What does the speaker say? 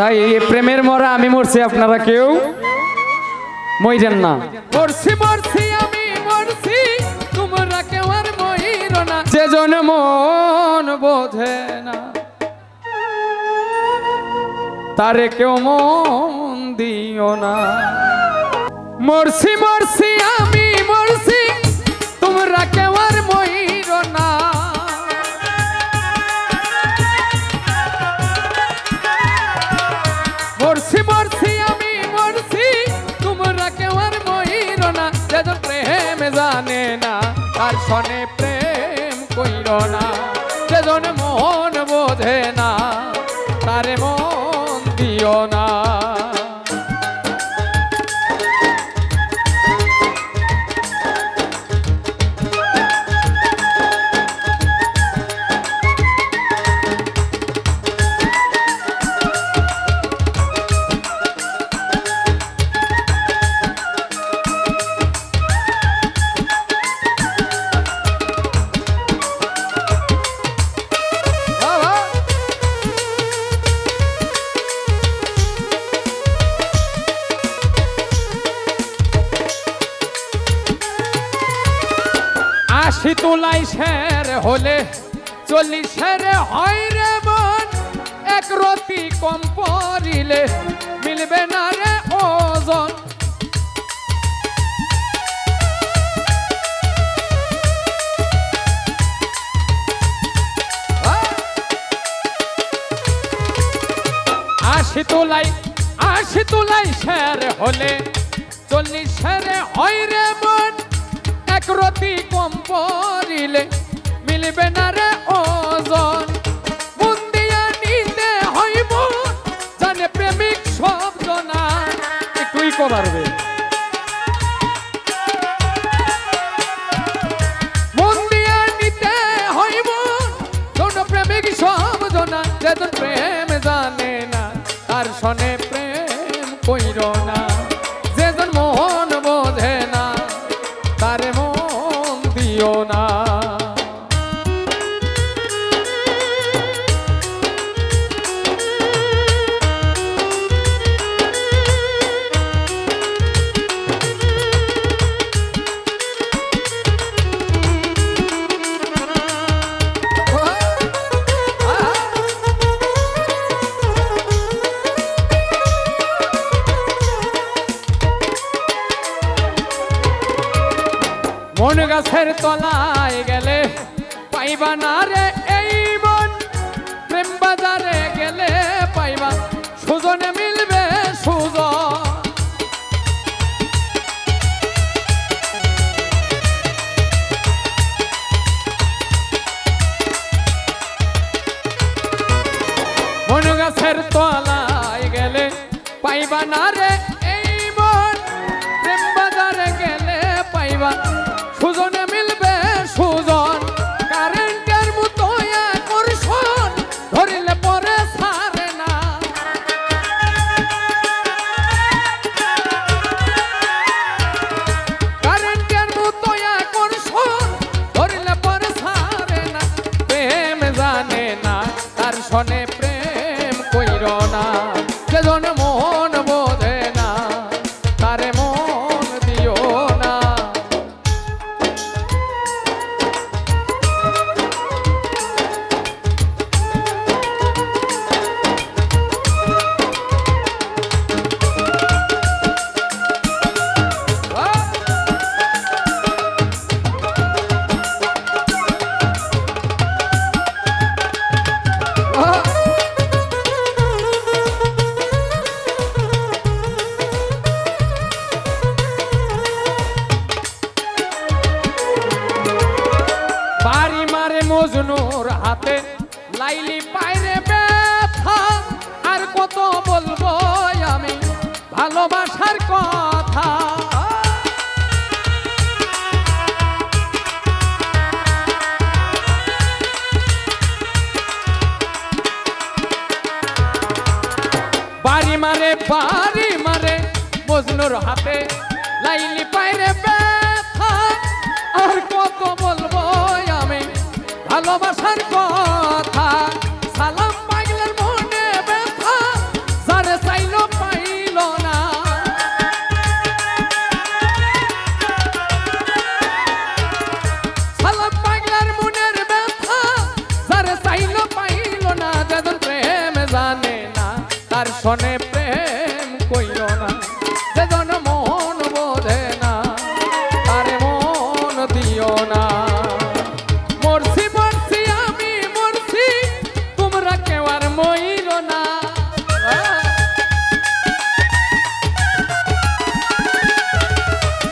তাই এই প্রেমের মরা আমি মরছি আপনারা কেউ মইরেন না। মরছি মরছি আমি মরছি তোমরা কেউ আর মহির না। যে জন মন বোঝে না তারে কেউ মন দিও না। মরছি মরছি আমি জানে না, তার সনে প্রেম কইর না। যেজন মন বোঝে না, তারে মন দিও না। আশি তোলাই শের হলে চল্লিশ শের হয় রে মন। এক রতি কম পড়িলে মিলবে না রে ওজন। আশি তোলাই আশি তোলাই শের হলে চল্লিশ শেরে হয় রে মন। এক কম পড়িলে মিলবে না রে ওজন। নিতে প্রেমিক সব জনা। একটুই প্রেম জানে না, তার সনে গাছের তলায় গেলে পাইবা না রে এই মন। প্রেম বাজারে গেলে পাইবা, সুজনে মিলবে সুজন। মন গাছের তলায় গেলে পাইবা না রে এই মন। প্রেম বাজারে গেলে পাইবা তার মজনুর হাতে লাইলি পাইরে ব্যথা। আর কত বলব আমি ভালোবাসার কথা। বাড়ি মারে বাড়ি মারে মজনুর হাতে লাইলি পাইরে ব্যথা। ভালোবাসার কথা। সালাম পাইলের মনে ব্যথা, যারে চাইল পাইল না। সালাম পাইলার মনের ব্যথা, যারে চাইল পাইল না। যাদের প্রেম জানে না, তার শোনে